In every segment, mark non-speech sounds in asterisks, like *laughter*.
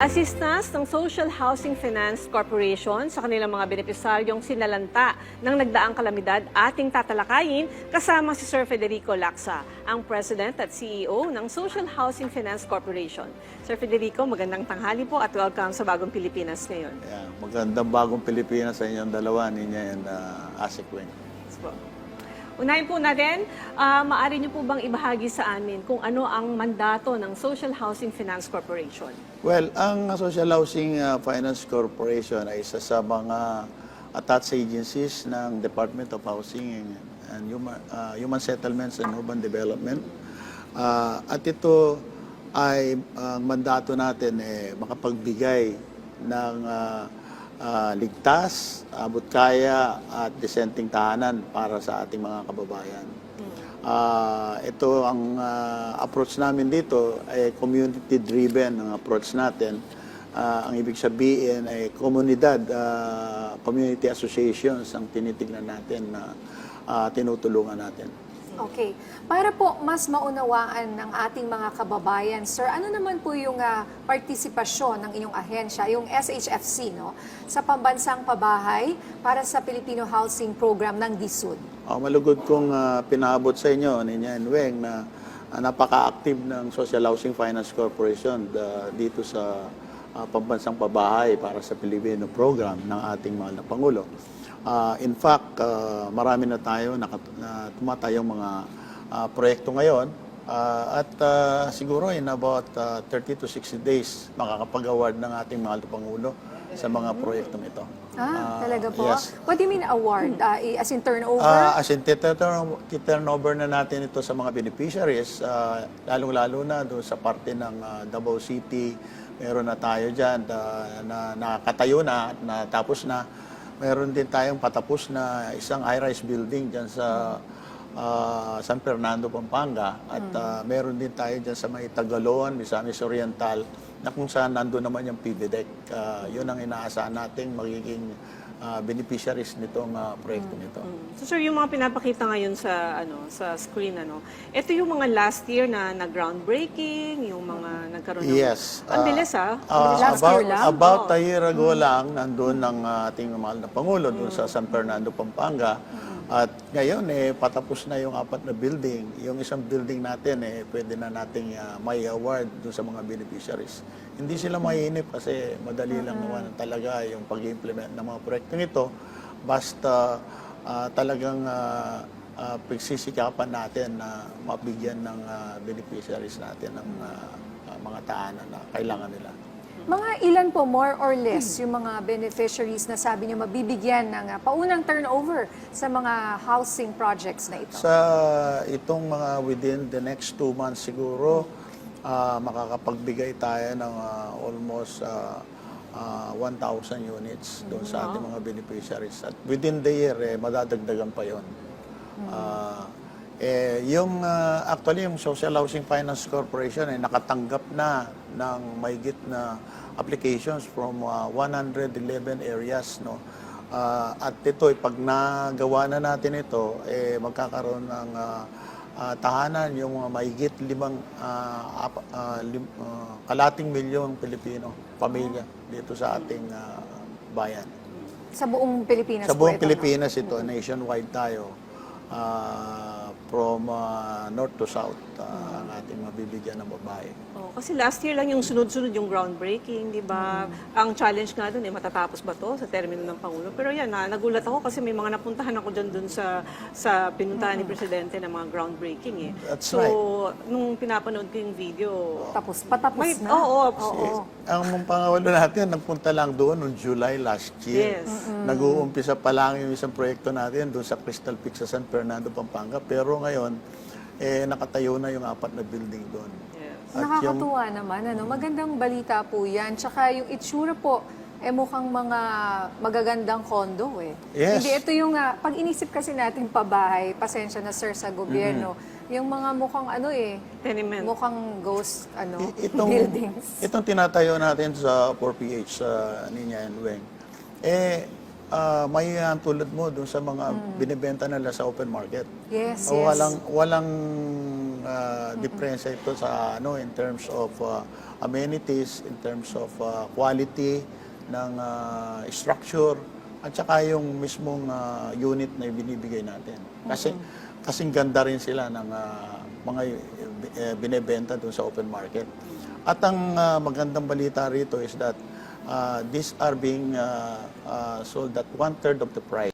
Assistance ng Social Housing Finance Corporation sa kanilang mga benepisaryong sinalanta ng nagdaang kalamidad ating tatalakayin kasama si Sir Federico Laksa, ang President at CEO ng Social Housing Finance Corporation. Sir Federico, magandang tanghali po at welcome sa Bagong Pilipinas ngayon. Yeah, magandang bagong Pilipinas sa inyong dalawa, Ninya and uh, Asik Wing. Yes po. Unahin po natin, ah, maaari niyo po bang ibahagi sa amin kung ano ang mandato ng Social Housing Finance Corporation? Well, ang Social Housing uh, Finance Corporation ay isa sa mga attached agencies ng Department of Housing and Human, uh, Human Settlements and Urban Development. Uh, at ito ay ang mandato natin eh, makapagbigay ng uh, uh, ligtas, abot kaya at dissenting tahanan para sa ating mga kababayan. Ah, ito ang ah, approach namin dito ay community-driven ang approach natin. Ah, ang ibig sabihin ay komunidad, ah, community associations ang tinitingnan natin na ah, tinutulungan natin. Okay. Para po mas maunawaan ng ating mga kababayan, sir, ano naman po yung ah, partisipasyon ng inyong ahensya, yung SHFC, no, sa pambansang pabahay para sa Filipino Housing Program ng DSUD? Oh, malugod kong ah, pinaabot sa inyo, Ninya and Weng, na ah, napaka-active ng Social Housing Finance Corporation da- dito sa ah, pambansang pabahay para sa Pilipino program ng ating mahal na Pangulo. Ah, in fact, ah, marami na tayo na, na tumatayong mga ah, proyekto ngayon Ah, at ah, siguro in about ah, 30 to 60 days makakapag-award ng ating mahal na Pangulo sa mga proyektong ito. Ah, talaga po? yes. What do you mean award? Ah, i- as in turnover? Ah, as in, titurnover na natin ito sa mga beneficiaries, ah, lalong-lalo na doon sa parte ng ah, Davao City, meron na tayo dyan ah, na nakatayo na, na tapos na. Meron din tayong patapos na isang high-rise building dyan sa ah, San Fernando, Pampanga. At ah, meron din tayo dyan sa may Tagaloan, Misamis Oriental, na kung saan nandun naman yung PVDEC. Ah, yun ang inaasahan nating magiging ah, beneficiaries nitong ah, proyekto nito. So sir, yung mga pinapakita ngayon sa ano sa screen ano, ito yung mga last year na na groundbreaking, yung mga nagkaroon ng Yes. Ang Ah, bilis ah. Ah, bilis. Last about, year lang? About Oo. a year ago lang, nandun ang ah, ating mahal na Pangulo doon sa San Fernando, Pampanga. At ngayon, eh, patapos na yung apat na building. Yung isang building natin, eh, pwede na nating ah, may award doon sa mga beneficiaries. Hindi sila mainip kasi madali lang naman talaga yung pag-implement ng mga proyektong ito. Basta ah, talagang uh, pagsisikapan natin na mabigyan ng ah, beneficiaries natin ng ah, ah, mga taanan na kailangan nila. Mga ilan po, more or less, yung mga beneficiaries na sabi niyo mabibigyan ng ah, paunang turnover sa mga housing projects na ito? Sa itong mga within the next two months siguro, ah, makakapagbigay tayo ng ah, almost ah, ah, 1,000 units doon sa ating mga beneficiaries. At within the year, eh, madadagdagan pa yon. Ah, eh, yung ah, actually yung Social Housing Finance Corporation ay nakatanggap na ng mahigit na applications from ah, 111 areas no. Ah, at ito ay pag nagawa na natin ito eh magkakaroon ng ah, ah, tahanan yung mga mahigit limang ap- ah, lim- ah, kalating milyong Pilipino pamilya dito sa ating ah, bayan. Sa buong Pilipinas Sa buong ito, no? Pilipinas ito, nationwide tayo. ah, from ah, north to south ah, ang ating mabibigyan ng babae. Oh, kasi last year lang yung sunod-sunod yung groundbreaking, di ba? Ang challenge nga doon eh, matatapos ba to sa termino ng Pangulo? Pero yan, na, nagulat ako kasi may mga napuntahan ako dyan doon sa, sa pinuntahan ni Presidente ng mga groundbreaking eh. That's so, right. nung pinapanood ko yung video, Tapos, patapos may, na? oo, Oo. Ang pangawalo natin, nagpunta lang doon noong July last year. Yes. Nag-uumpisa pa lang yung isang proyekto natin doon sa Crystal Peak sa San Fernando, Pampanga. Pero ngayon, eh, nakatayo na yung apat na building doon. yes. At yung, Nakakatuwa naman, ano? Magandang balita po yan. Tsaka yung itsura po, eh mukhang mga magagandang kondo eh. Yes. Hindi, ito yung, ah, pag inisip kasi natin pabahay, pasensya na sir sa gobyerno, yung mga mukhang ano eh, Tenement. mukhang ghost ano, i- itong, buildings. itong tinatayo natin sa 4PH sa Ninya and Weng, eh, may ah, tulad mo doon sa mga binibenta nila sa open market. Yes, O yes. Walang, walang uh, diferensya ito sa ano in terms of uh, amenities, in terms of uh, quality ng uh, structure at saka yung mismong uh, unit na binibigay natin. Kasi kasing ganda rin sila ng uh, mga eh, binebenta doon sa open market. At ang uh, magandang balita rito is that uh, these are being uh, uh, sold at one-third of the price.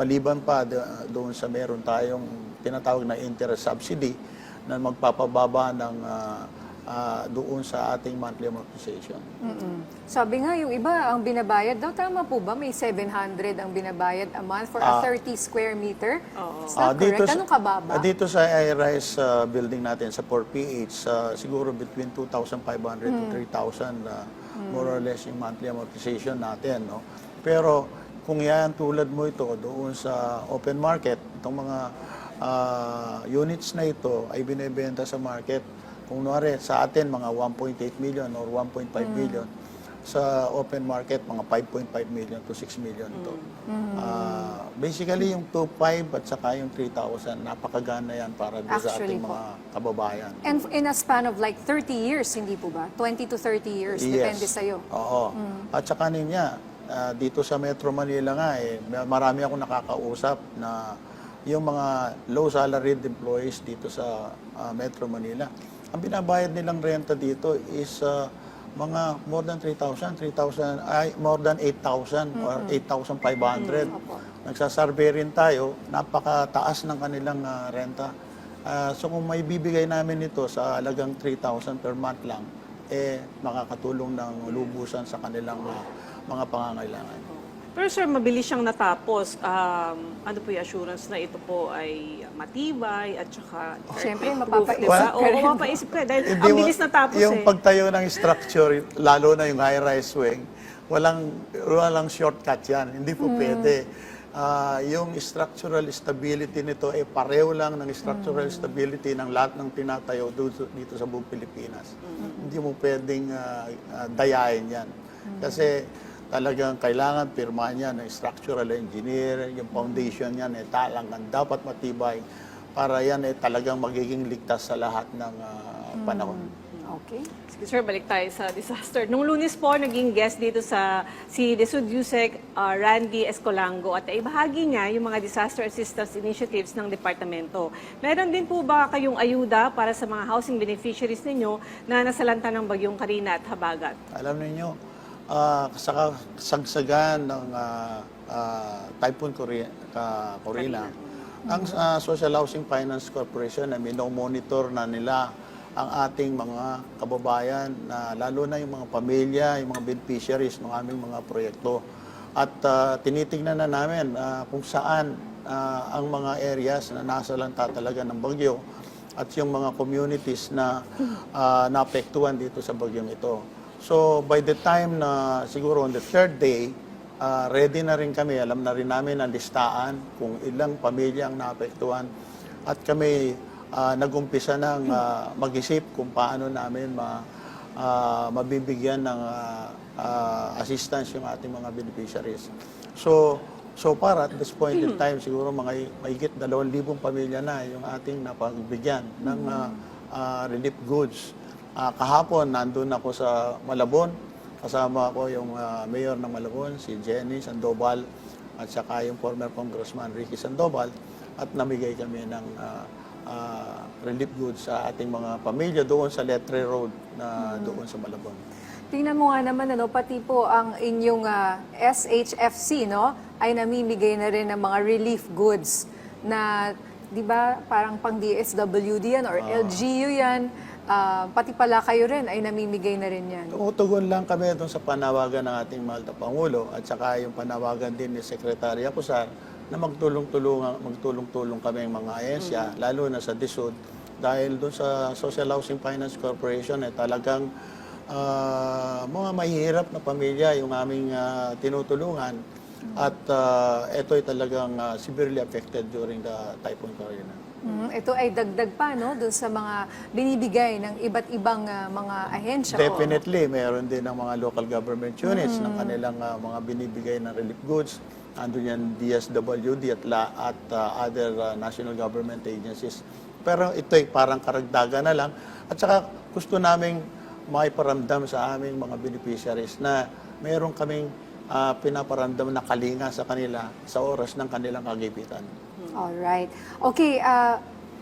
Maliban pa do- doon sa meron tayong tinatawag na interest subsidy na magpapababa ng ah, ah, doon sa ating monthly amortization. Mm-mm. Sabi nga, yung iba ang binabayad daw, tama po ba? May 700 ang binabayad a month for a 30 square meter? Oo. Is Ah, that correct? Anong kababa? ah, dito sa I-Rise ah, building natin sa 4PH, ah, siguro between 2,500 to 3,000 ah, more or less yung monthly amortization natin. No? Pero kung yan tulad mo ito doon sa open market, itong mga ah, units na ito ay binebenta sa market. Kung nuwari, sa atin mga 1.8 million or 1.5 million, sa open market, mga 5.5 million to 6 million to. Ah, basically, yung 2.5 at saka yung 3,000, napakagana yan para doon sa ating po. mga kababayan. And in a span of like 30 years, hindi po ba? 20 to 30 years, depende sa'yo. Oo. Mm. At saka niya, ah, dito sa Metro Manila nga, eh, marami akong nakakausap na yung mga low salaried employees dito sa ah, Metro Manila, ang binabayad nilang renta dito is ah, mga more than 3,000, 3,000, ay more than 8,000 or 8,500. Opo. Nagsasurvey rin tayo, napakataas ng kanilang ah, renta. Ah, so kung may bibigay namin ito sa halagang 3,000 per month lang, eh makakatulong ng lubusan sa kanilang ah, mga pangangailangan. Pero sir, mabilis siyang natapos. Um, ano po yung assurance na ito po ay matibay at saka Siyempre, earthquake-proof, mapapaisip di ba? ka Oo, rin. mapapaisip ka. Dahil Hindi ang mo- bilis natapos Yung eh. pagtayo ng structure, lalo na yung high-rise wing, walang, walang shortcut yan. Hindi po pwede. Ah, yung structural stability nito ay pareho lang ng structural stability ng lahat ng tinatayo dito, dito sa buong Pilipinas. Hindi mo pwedeng ah, ah, dayain yan. Kasi talagang kailangan pirmahan yan ng structural engineer, yung foundation yan ay talagang dapat matibay para yan ay talagang magiging ligtas sa lahat ng ah, panahon. Okay. Sige, sir, balik tayo sa *laughs* disaster. Nung lunes po, naging guest dito sa si Desud Yusek uh, Randy Escolango at ibahagi niya yung mga disaster assistance initiatives ng departamento. Meron din po ba kayong ayuda para sa mga housing beneficiaries ninyo na nasalanta ng bagyong Karina at Habagat? Alam niyo, ah, sa kasagsagan ng ah, ah, Typhoon Korea, ka, Corina, ang ah, Social Housing Finance Corporation ay minomonitor na nila ang ating mga kababayan, na lalo na yung mga pamilya, yung mga beneficiaries ng aming mga proyekto. At ah, tinitingnan na namin ah, kung saan ah, ang mga areas na nasalanta talaga ng bagyo at yung mga communities na ah, naapektuhan dito sa bagyong ito. So by the time na siguro on the third day, ah, ready na rin kami, alam na rin namin ang listaan kung ilang pamilya ang naapektuhan at kami ah, nag-umpisa ng ah, mag-isip kung paano namin ma, ah, mabibigyan ng ah, ah, assistance yung ating mga beneficiaries. So, so far at this point in time, siguro mga mahigit 2,000 pamilya na yung ating napagbigyan ng ah, ah, relief goods. Ah, kahapon, nandun ako sa Malabon. Kasama ko yung ah, mayor ng Malabon, si Jenny Sandoval, at saka yung former congressman Ricky Sandoval. At namigay kami ng ah, ah, relief goods sa ating mga pamilya doon sa Letre Road na doon sa Malabon. Tingnan mo nga naman, ano, pati po ang inyong ah, SHFC, no, ay namimigay na rin ng mga relief goods na, di ba, parang pang DSWD yan or LGU yan. Ah, pati pala kayo rin ay namimigay na rin yan. Tumutugon lang kami doon sa panawagan ng ating mahal na Pangulo at saka yung panawagan din ni Secretary Acusar na magtulong-tulong magtulong-tulong kami ng mga ahensya, lalo na sa DSUD, dahil doon sa Social Housing Finance Corporation ay talagang ah, mga mahihirap na pamilya yung aming ah, tinutulungan at ah, ito ay talagang ah, severely affected during the Typhoon Carina. Mm, ito ay dagdag pa, no, dun sa mga binibigay ng iba't ibang ah, mga ahensya. o- Definitely, meron din ng mga local government units ng kanilang ah, mga binibigay na relief goods. andun yan DSWD at, la, at uh, other uh, national government agencies. Pero ito ay parang karagdagan na lang. At saka gusto naming maiparamdam sa aming mga beneficiaries na meron kaming ah, pinaparamdam na kalinga sa kanila sa oras ng kanilang kagipitan. Alright. Okay, ah,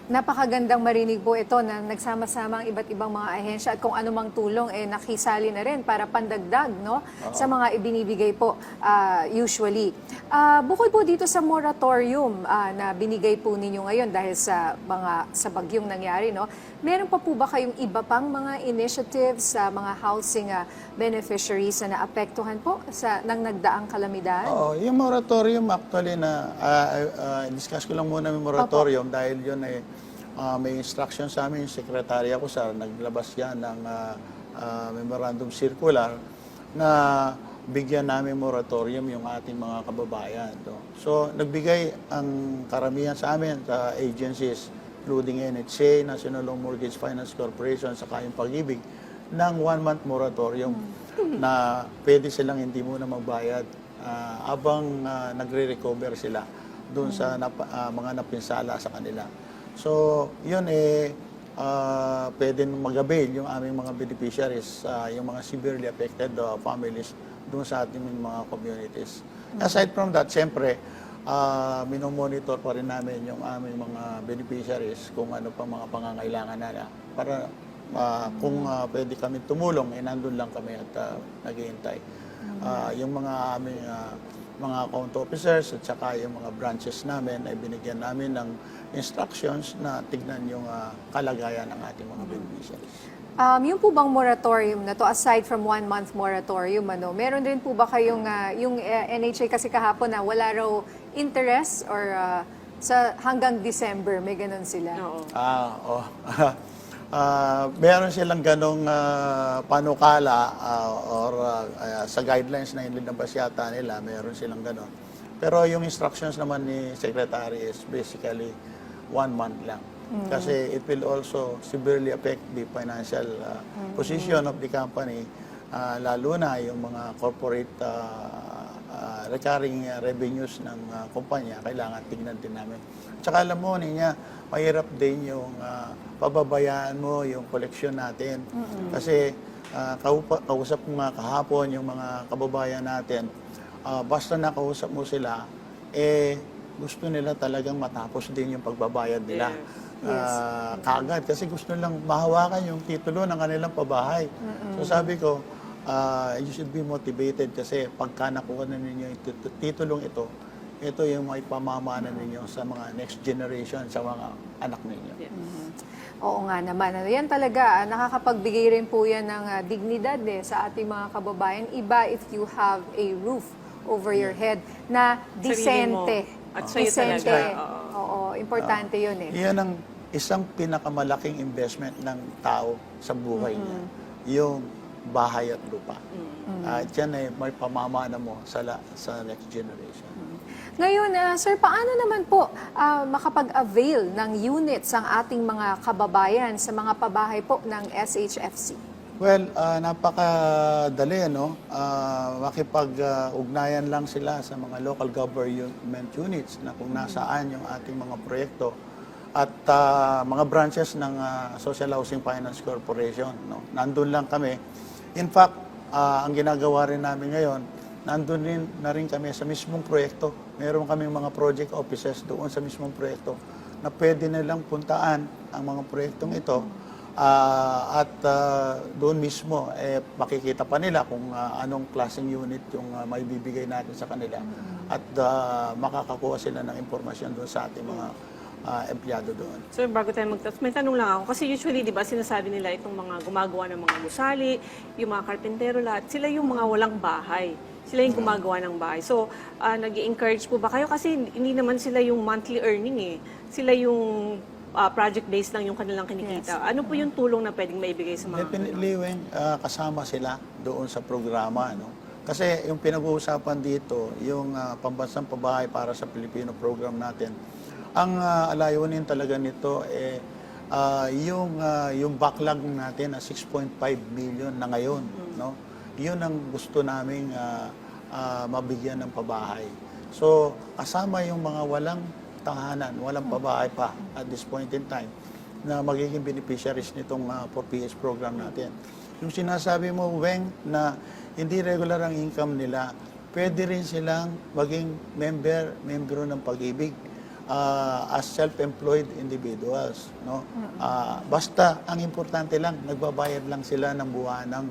napakagandang marinig po ito na nagsama-sama ang iba't ibang mga ahensya at kung anumang tulong eh nakisali na rin para pandagdag no sa mga ibinibigay po ah, usually. Ah, bukod po dito sa moratorium ah, na binigay po ninyo ngayon dahil sa mga sa bagyong nangyari no, meron pa po ba kayong iba pang mga initiatives sa mga housing ah, beneficiaries na naapektuhan po sa nang nagdaang kalamidad? Oo, yung moratorium actually na ah, ah, discuss ko lang muna yung moratorium dahil yun ay ah, may instruction sa amin sekretarya ko sa naglabas yan ng ah, ah, memorandum circular na bigyan namin moratorium yung ating mga kababayan. No? So, nagbigay ang karamihan sa amin sa agencies including NHA, National Loan Mortgage Finance Corporation, saka yung pag-ibig, ng one-month moratorium na pwede silang hindi muna magbayad ah, habang ah, nagre-recover sila doon sa nap- ah, mga napinsala sa kanila. So, yun eh, ah, pwede mag-avail yung aming mga beneficiaries, ah, yung mga severely affected ah, families doon sa ating mga communities. Aside from that, siyempre, uh, minomonitor pa rin namin yung aming mga beneficiaries kung ano pa mga pangangailangan nila para ah, kung ah, pwede kami tumulong, eh nandun lang kami at ah, naghihintay. Ah, yung mga aming ah, mga account officers at saka yung mga branches namin ay binigyan namin ng instructions na tignan yung ah, kalagayan ng ating mga beneficiaries. Um, yung po bang moratorium na to, aside from one month moratorium, ano, meron din po ba kayong, ah, yung eh, NHA kasi kahapon na wala raw interest or ah, sa hanggang December, may ganun sila? Oo. Ah, oh. *laughs* Ah, meron silang ganong ah, panukala ah, or ah, ah, sa guidelines na inilabas yata nila, meron silang ganon. Pero yung instructions naman ni Secretary is basically one month lang. Kasi it will also severely affect the financial ah, position of the company, ah, lalo na yung mga corporate ah, ah, recurring revenues ng ah, kumpanya, kailangan tingnan din namin. Tsaka alam mo, niya, mahirap din yung ah, pababayaan mo yung koleksyon natin. Kasi ah, kaupa- kausap ko nga kahapon yung mga kababayan natin, ah, basta nakausap mo sila, eh gusto nila talagang matapos din yung pagbabayad nila. Ah, kaagad kasi gusto nilang mahawakan yung titulo ng kanilang pabahay. So sabi ko, ah, you should be motivated kasi pagka nakuha na ninyo yung tit- titulong ito, ito yung may pamamana ninyo sa mga next generation, sa mga anak ninyo. Oo nga naman. Ano, yan talaga, ah, nakakapagbigay rin po yan ng ah, dignidad eh, sa ating mga kababayan. Iba if you have a roof over your head na disente. At sa'yo Disente. talaga, Oo, importante yun eh. Iyan ang isang pinakamalaking investment ng tao sa buhay niya. Yung bahay at lupa. At yan ay may pamamana mo sa, la- sa next generation. Ngayon, ah, sir, paano naman po ah, makapag-avail ng units ang ating mga kababayan sa mga pabahay po ng SHFC? Well, ah, napakadali, no? Ah, makipag-ugnayan lang sila sa mga local government units na kung nasaan yung ating mga proyekto at ah, mga branches ng ah, Social Housing Finance Corporation, no? Nandun lang kami. In fact, ah, ang ginagawa rin namin ngayon, nandun rin na rin kami sa mismong proyekto. Meron kaming mga project offices doon sa mismong proyekto na pwede nilang puntaan ang mga proyektong ito Ah, at ah, doon mismo eh makikita pa nila kung ah, anong klaseng unit yung uh, may bibigay natin sa kanila at ah, makakakuha sila ng impormasyon doon sa ating mga ah, empleyado doon. So bago tayo magtas, may tanong lang ako. Kasi usually, di ba, sinasabi nila itong mga gumagawa ng mga gusali, yung mga karpentero lahat, sila yung mga walang bahay. Sila yung gumagawa ng bahay. So, nag encourage po ba kayo? Kasi hindi naman sila yung monthly earning eh. Sila yung ah, project-based lang yung kanilang kinikita. Ano po yung tulong na pwedeng maibigay sa mga... Definitely, Weng, ah, kasama sila doon sa programa. No? Kasi yung pinag-uusapan dito, yung ah, pambansang pabahay para sa Pilipino program natin, ang uh, alayunin talaga nito eh ah, yung ah, yung backlog natin na 6.5 million na ngayon, no? Yun ang gusto naming ah, ah, mabigyan ng pabahay. So, kasama yung mga walang tahanan, walang pabahay pa at this point in time na magiging beneficiaries nitong uh, 4PS program natin. Yung sinasabi mo, Weng, na hindi regular ang income nila, pwede rin silang maging member, membro ng pag-ibig uh, as self-employed individuals. No? Ah, basta, ang importante lang, nagbabayad lang sila ng buwan ng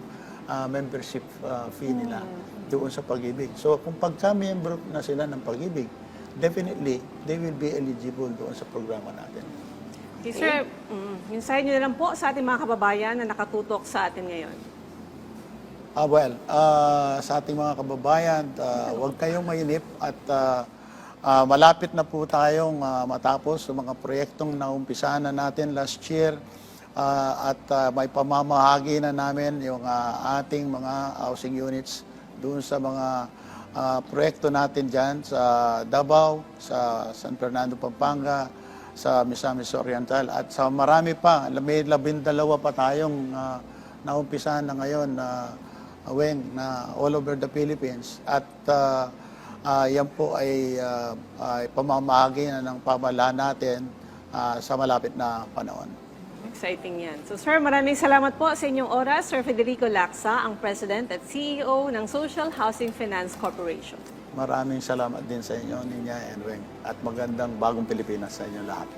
ah, membership ah, fee nila doon sa pag-ibig. So, kung pagka-member na sila ng pag-ibig, definitely, they will be eligible doon sa programa natin. Okay, sir, mm, mensahe niyo na lang po sa ating mga kababayan na nakatutok sa atin ngayon. Ah, well, ah, sa ating mga kababayan, ah, huwag kayong mainip at ah, ah, malapit na po tayong ah, matapos sa mga proyektong naumpisahan na natin last year Ah, at ah, may pamamahagi na namin yung ah, ating mga housing units doon sa mga ah, proyekto natin dyan sa Davao, sa San Fernando, Pampanga, sa Misamis Oriental at sa marami pa. May labindalawa pa tayong uh, naumpisahan na ngayon na weng na all over the Philippines at uh, uh, yan po ay, uh, ay pamamahagi na ng pamalaan natin uh, sa malapit na panahon. Exciting yan. So sir, maraming salamat po sa inyong oras. Sir Federico Laksa, ang President at CEO ng Social Housing Finance Corporation. Maraming salamat din sa inyo, Ninya and Weng, at magandang bagong Pilipinas sa inyo lahat.